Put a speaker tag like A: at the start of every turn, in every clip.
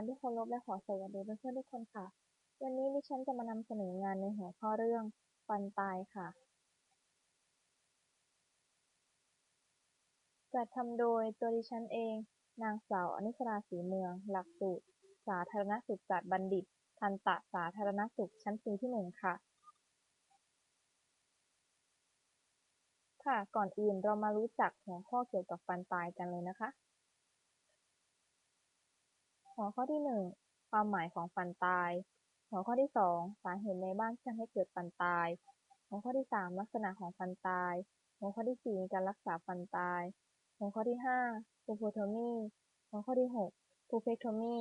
A: การที่เคารพและขอสวัสดีเพื่อนๆทุกคนค่ะ วันนี้ดิฉันจะมานำเสนองานในหัวข้อเรื่อง ฟันตายค่ะ จัดทำโดยตัวดิฉันเอง นางสาวอนิสราศรีเมือง หลักสูตร สาธารณสุขศาสตร์บัณฑิต ทันตะสาธารณสุขชั้นปีที่หนึ่งค่ะ ค่ะ ก่อนอื่นเรามารู้จักหัวข้อเกี่ยวกับฟันตายกันเลยนะคะ หัวข้อที่หนึ่งความหมายของฟันตาย หัวข้อที่สองสาเหตุในบ้านที่ทำให้เกิดฟันตาย หัวข้อที่สามลักษณะของฟันตาย หัวข้อที่สี่การรักษาฟันตาย หัวข้อที่ห้าูโพโทมีหัวข้อที่หกพูเพโทมี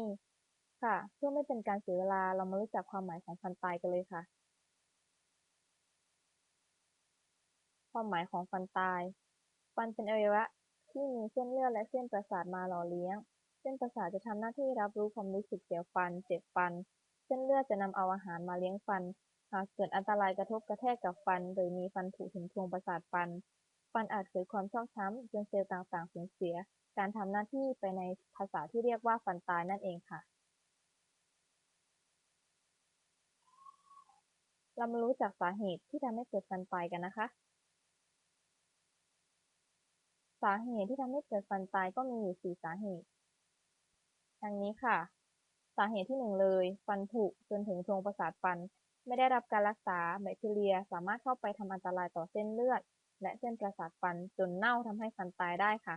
A: ค่ะ เพื่อไม่เป็นการเสียเวลาเรามารู้จักความหมายของฟันตายกันเลยค่ะ ความหมายของฟันตาย ฟันเป็นอวัยวะที่มีเส้นเลือดและเส้นประสาทมาหล่อเลี้ยง เส้นประสาทจะทำหน้าที่รับรู้ความรู้สึกเสียวฟัน เจ็บฟัน เส้นเลือดจะนำเอาอาหารมาเลี้ยงฟัน หากเกิดอันตรายกระทบกระแทกกับฟัน หรือมีฟันผุถึงโพรงประสาทฟัน ฟันอาจเกิดความชอกช้ำจนเซลล์ต่างๆสูญเสีย การทำหน้าที่ไปในภาษาที่เรียกว่าฟันตายนั่นเองค่ะเรามารู้จักสาเหตุที่ทำให้เกิดฟันตายกันนะคะ สาเหตุที่ทำให้เกิดฟันตายก็มีอยู่ 4 สาเหตุ ดังนี้ค่ะ สาเหตุที่หนึ่งเลย ฟันผุจนถึงโพรงประสาทฟัน ไม่ได้รับการรักษาแบคทีเรียสามารถเข้าไปทำอันตรายต่อเส้นเลือด และเส้นประสาทฟันจนเน่าทำให้ฟันตายได้ค่ะ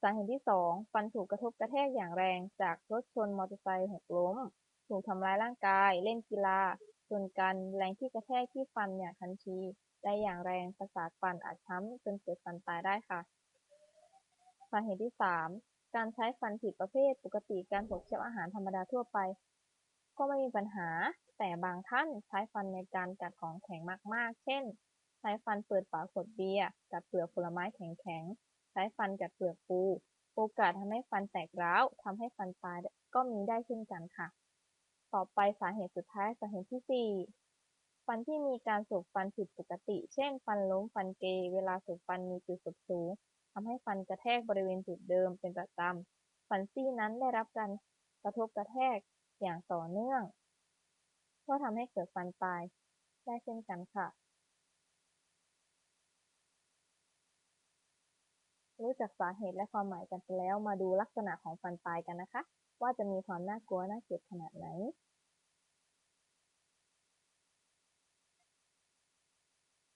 A: สาเหตุที่สองฟันถูกกระทบกระแทกอย่างแรงจากรถชนมอเตอร์ไซค์หกล้ม ถูกทำร้ายร่างกาย เล่นกีฬาจนกันแรงที่กระแทกที่ฟันอย่างทันทีได้อย่างแรงประสาทฟันอาจช้ำจนเกิดฟันตายได้ค่ะ สาเหตุที่สาม การใช้ฟันผิดประเภทปกติการถกเคี้ยวอาหารธรรมดาทั่วไป ก็ไม่มีปัญหา แต่บางท่านใช้ฟันในการกัดของแข็งมากๆ เช่น ใช้ฟันเปิดฝาขวดเบียร์กัดเปลือกผลไม้แข็งๆ ใช้ฟันกัดเปลือกปู โอกาสทำให้ฟันแตกร้าวทำให้ฟันตายก็มีได้เช่นกันค่ะ ต่อไปสาเหตุสุดท้ายสาเหตุที่ 4 ฟันที่มีการสูบฟันผิดปกติ เช่น ฟันล้ม ฟันเกย เวลาสูบฟันมีจุดสุดสูงทำให้ฟันกระแทกบริเวณจุดเดิมเป็นประจำ ฟันซี่นั้นได้รับการกระทบกระแทกอย่างต่อเนื่อง ก็ทำให้เกิดฟันตาย ได้เช่นกันค่ะ รู้จักสาเหตุและความหมายกันไปแล้ว มาดูลักษณะของฟันตายกันนะคะ ว่าจะมีความน่ากลัวน่าเกลียดขนาดไหน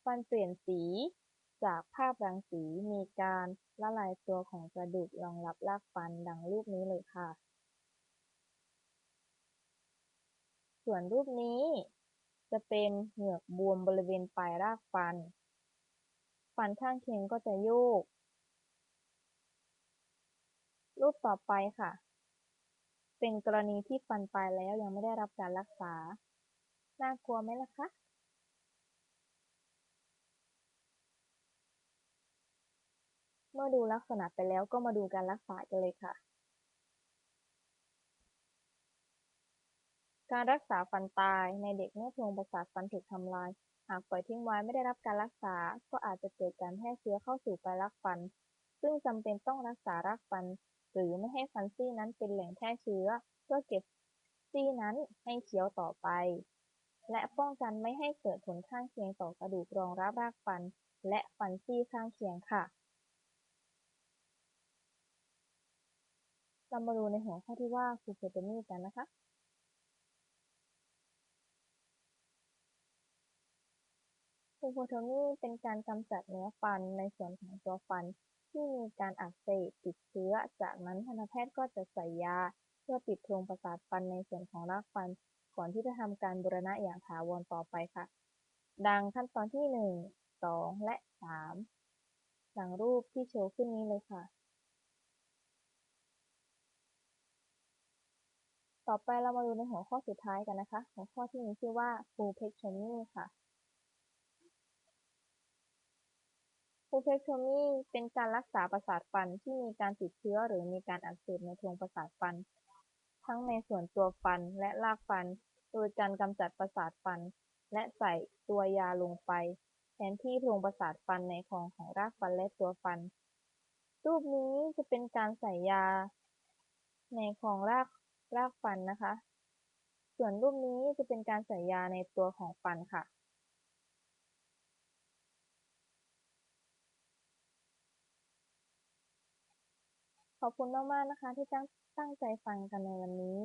A: ฟันเปลี่ยนสี จากภาพรังสีมีการละลายตัวของกระดูกรองรับรากฟันดังรูปนี้เลยค่ะ ส่วนรูปนี้ จะเป็นเหงือกบวมบริเวณปลายรากฟัน ฟันข้างเคียงก็จะโยก รูปต่อไปค่ะ เป็นกรณีที่ฟันตายแล้วยังไม่ได้รับการรักษา น่ากลัวไหมล่ะคะ เมื่อดูลักษณะไปแล้ว ก็มาดูการรักษากันเลยค่ะ การรักษาฟันตายในเด็กเมื่อโพรงประสาทฟันถูกทำลาย หากปล่อยทิ้งไว้ไม่ได้รับการรักษา ก็อาจจะเกิดการแพร่เชื้อเข้าสู่ปลายรากฟัน ซึ่งจำเป็นต้องรักษารากฟัน หรือไม่ให้ฟันซี่นั้นเป็นแหล่งแพร่เชื้อ เพื่อเก็บซี่นั้นให้เคี้ยวต่อไป และป้องกันไม่ให้เกิดผลข้างเคียงต่อกระดูกรองรับรากฟัน และฟันซี่ข้างเคียงค่ะ เรามาดูในหัวข้อที่ว่าคูโคโตมีกันนะคะคูโคโตมีเป็นการกำจัดเนื้อฟันในส่วนของตัวฟัน ที่มีการอักเสบติดเชื้อ จากนั้นทันตแพทย์ก็จะใส่ยา เพื่อปิดโพรงประสาทฟันในส่วนของรากฟัน ก่อนที่จะทำการบูรณะอย่างถาวรต่อไปค่ะ ดังขั้นตอนที่ 1 2 และ 3 ดังรูปที่โชว์ขึ้นนี้เลยค่ะ ต่อไปเรามาดูในหัวข้อสุดท้ายกันนะคะ หัวข้อที่มีชื่อว่า pulpectomy ค่ะ pulpectomy เป็นการรักษาประสาทฟันที่มีการติดเชื้อหรือมีการอักเสบในโพรงประสาทฟัน ทั้งในส่วนตัวฟันและรากฟัน โดยการกำจัดประสาทฟัน และใส่ตัวยาลงไป แทนที่โพรงประสาทฟันในคองของรากฟันและตัวฟัน รูปนี้จะเป็นการใส่ยาในของราก รากฟันนะคะ ส่วนรูปนี้จะเป็นการใส่ยาในตัวของฟันค่ะ ขอบคุณมากๆนะคะที่ตั้งตั้งใจฟังกันในวันนี้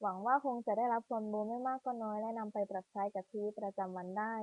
A: หวังว่าคงจะได้รับความรู้ไม่มากก็น้อยและนำไปปรับใช้กับชีวิตประจำวันได้